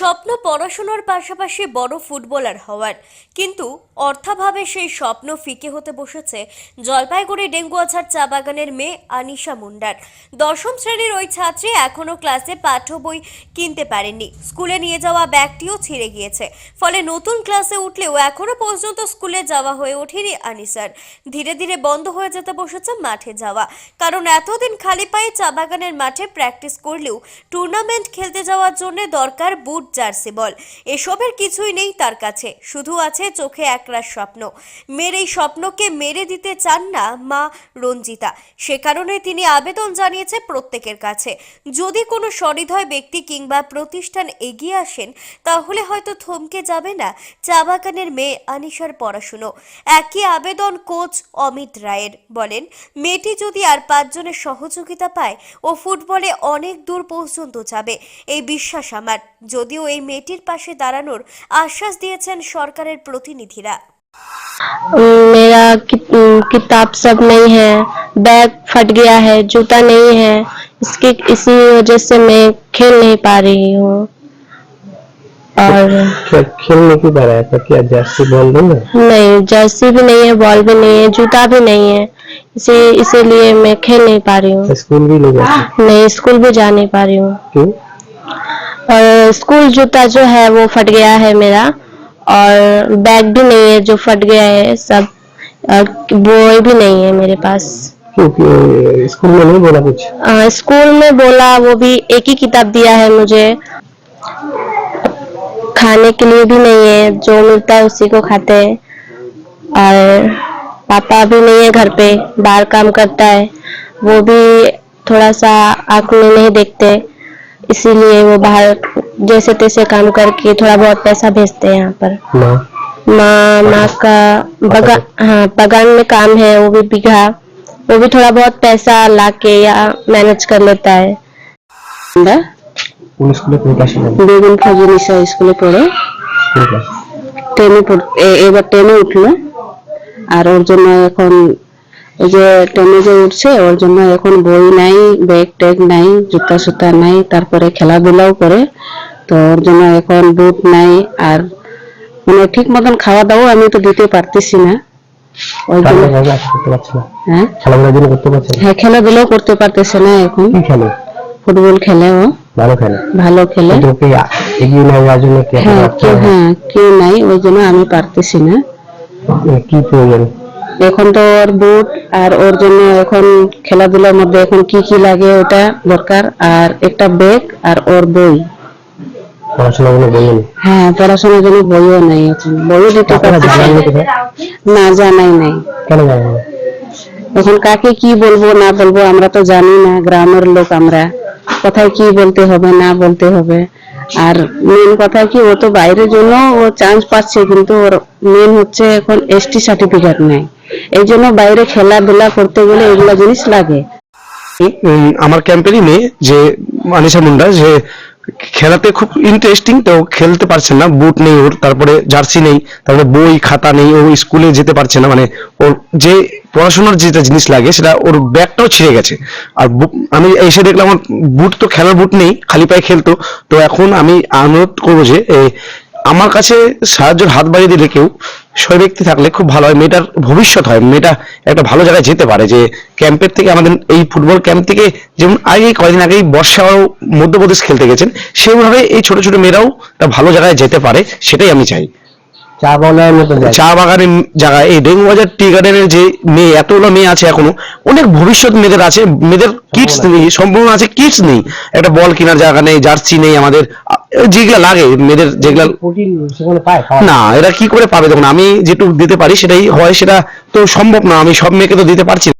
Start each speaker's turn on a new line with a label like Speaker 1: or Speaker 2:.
Speaker 1: স্বপ্ন পড়াশোনার পাশাপাশি বড় ফুটবলার হওয়ার। কিন্তু অর্থাভাবে সেই স্বপ্ন ফিকে হতে বসেছে জলপাইগুড়ি ডেঙ্গুয়াছাড় চা বাগানের মেয়ে আনিশা মুন্ডার। দশম শ্রেণির ওই ছাত্রী এখনও ক্লাসে পাঠ্য বই কিনতে পারেননি স্কুলে নিয়ে যাওয়া ব্যাগটিও ছিঁড়ে গিয়েছে। ফলে নতুন ক্লাসে উঠলেও এখনও পর্যন্ত স্কুলে যাওয়া হয়ে ওঠেনি আনিসার ধীরে ধীরে বন্ধ হয়ে যেতে বসেছে মাঠে যাওয়া। কারণ এতদিন খালি পায়ে চা বাগানের মাঠে প্র্যাকটিস করলেও টুর্নামেন্ট খেলতে যাওয়ার জন্য দরকার বুট জার্সি বল। এসবের কিছুই নেই তার কাছে। শুধু আছে চোখে একরাশ স্বপ্ন। মেয়ের এই স্বপ্নকে মেরে দিতে চান না মা রঞ্জিতা। সে কারণে তিনি আবেদন জানিয়েছে প্রত্যেকের কাছে। যদি কোনো সহৃদয় ব্যক্তি কিংবা প্রতিষ্ঠান এগিয়ে আসেন, তাহলে হয়তো থমকে যাবে না চা বাগানের মেয়ে আনিশার পড়াশুনো। একই আবেদন কোচ অমিত রায়ের। বলেন, মেয়েটি যদি আর পাঁচজনের সহযোগিতা পায়, ও ফুটবলে অনেক দূর পর্যন্ত যাবে। এই বিশ্বাস আমার। যদিও এই মেয়েটির পাশে দাঁড়ানোর আশ্বাস দিয়েছেন সরকারের প্রতিনিধিরা
Speaker 2: मेरा कित- किताब सब नहीं है बैग फट गया है जूता नहीं है इसके इसी वजह से मैं खेल नहीं पा रही हूँ और
Speaker 3: क्या खेलने की बात है तो क्या जर्सी बॉल नहीं है
Speaker 2: नहीं जर्सी भी नहीं है बॉल भी नहीं है जूता भी नहीं है इसी इसीलिए मैं खेल नहीं पा रही हूँ
Speaker 3: तो स्कूल भी नहीं जाती
Speaker 2: मैं स्कूल भी जा नहीं पा रही हूँ
Speaker 3: क्यों
Speaker 2: और स्कूल जूता जो है वो फट गया है मेरा और बैग भी नहीं है जो फट गया है सब बॉय भी नहीं है मेरे पास।
Speaker 3: स्कूल में नहीं बोला कुछ?
Speaker 2: स्कूल में बोला वो भी एक ही किताब दिया है मुझे। खाने के लिए भी नहीं है जो मिलता है उसी को खाते हैं। और पापा भी नहीं है घर पे बाहर काम करता है वो भी थोड़ा सा आँख में नहीं देखते। इसीलिए वो बाहर जैसे तैसे काम करके थोड़ा बहुत पैसा भेजते हैं यहाँ पर
Speaker 3: माँ
Speaker 2: माँ माँ का बगान हाँ बगान में काम है वो भी बीघा वो भी थोड़ा बहुत पैसा लाके या मैनेज कर लेता है
Speaker 3: কোন স্কুলে কোন ক্লাসে পড়ে
Speaker 2: বেগুন ফজিনিসা স্কুলে পড়ে
Speaker 3: কোন ক্লাস
Speaker 2: টেনে পড়- এ- এবার টেনে উঠলো আর ওর জন্য এখন এই যে টেনে যে উঠছে ওর জন্য এখন বই নাই ব্যাগ ট্যাগ নাই জুতা সুতা নাই তারপরে খেলাধুলাও করে। তো ওর জন্য এখন বুট নাই আর মানে ঠিক মতন খাওয়া দাওয়া আমি তো দিতে পারতেছি না। ওই জন্য হ্যাঁ? হ্যাঁ খেলাধুলাও করতে পারতেছে না এখন। ফুটবল খেলে ও।
Speaker 3: ভালো খেলে?
Speaker 2: ভালো খেলে।
Speaker 3: এগিয়ে জন্য
Speaker 2: হ্যাঁ কেউ হ্যাঁ কেউ নাই ওই জন্য আমি পারতেছি না।
Speaker 3: কি প্রয়োজন?
Speaker 2: এখন তো ওর বুট আর ওর জন্য এখন খেলাধুলার মধ্যে এখন কি কি লাগে ওটা দরকার। আর একটা ব্যাগ আর ওর বই। হ্যাঁ পড়াশোনার জন্য বইও নাই এখন। বইও দিতে না। জানাই নাই? এখন কাকে কি বলব না বলব আমরা তো জানি না গ্রামের লোক আমরা। কোথায় কি বলতে হবে না বলতে হবে। আর মেন কথা কি, ও তো বাইরের জন্য ও চান্স পাচ্ছে, কিন্তু ওর মেন হচ্ছে এখন এসটি সার্টিফিকেট নেই এই জন্য বাইরে খেলাধুলা করতে গেলে এগুলা জিনিস লাগে।
Speaker 4: আমার ক্যাম্পেরই মেয়ে যে মানিষা মুন্ডা, যে খেলাতে খুব ইন্টারেস্টিং তো খেলতে পারছে না বুট নেই ওর, তারপরে জার্সি নেই, তারপরে বই, খাতা নেই, ও স্কুলে যেতে পারছে না মানে ওর যে পড়াশোনার যেটা জিনিস লাগে, সেটা ওর ব্যাগটাও ছিঁড়ে গেছে। আর আমি এসে দেখলাম আমার বুট তো খেলার বুট নেই, খালি পায়ে খেলতো, তো এখন আমি অনুরোধ করব যে আমার কাছে সাহায্যের হাত বাড়িয়ে দিলে কেউ সই ব্যক্তি থাকলে খুব ভালো হয়। মেয়েটার ভবিষ্যৎ হয়। মেয়েটা একটা ভালো জায়গায় যেতে পারে যে ক্যাম্পের থেকে আমাদের এই ফুটবল ক্যাম্প থেকে যেমন আগে কয়েকদিন আগেই বর্ষা ও মধ্যপ্রদেশ খেলতে গেছেন সেভাবে এই ছোট ছোট মেয়েরাও একটা ভালো জায়গায় যেতে পারে সেটাই আমি চাই।
Speaker 3: চা মতো
Speaker 4: বাগানের জায়গায় এই ডেঙ্গু বাজার টি গার্ডেনের যে মেয়ে এতগুলো মেয়ে আছে এখনও অনেক ভবিষ্যৎ মেয়েদের আছে। মেয়েদের কিটস নেই সম্পূর্ণ আছে কিটস নেই। একটা বল কেনার জায়গা নেই জার্সি নেই আমাদের। যেগুলা লাগে মেয়েদের যেগুলা না এরা কি করে পাবে? দেখুন আমি যেটুকু দিতে পারি সেটাই হয় সেটা তো সম্ভব না আমি সব মেয়েকে তো দিতে পারছি না।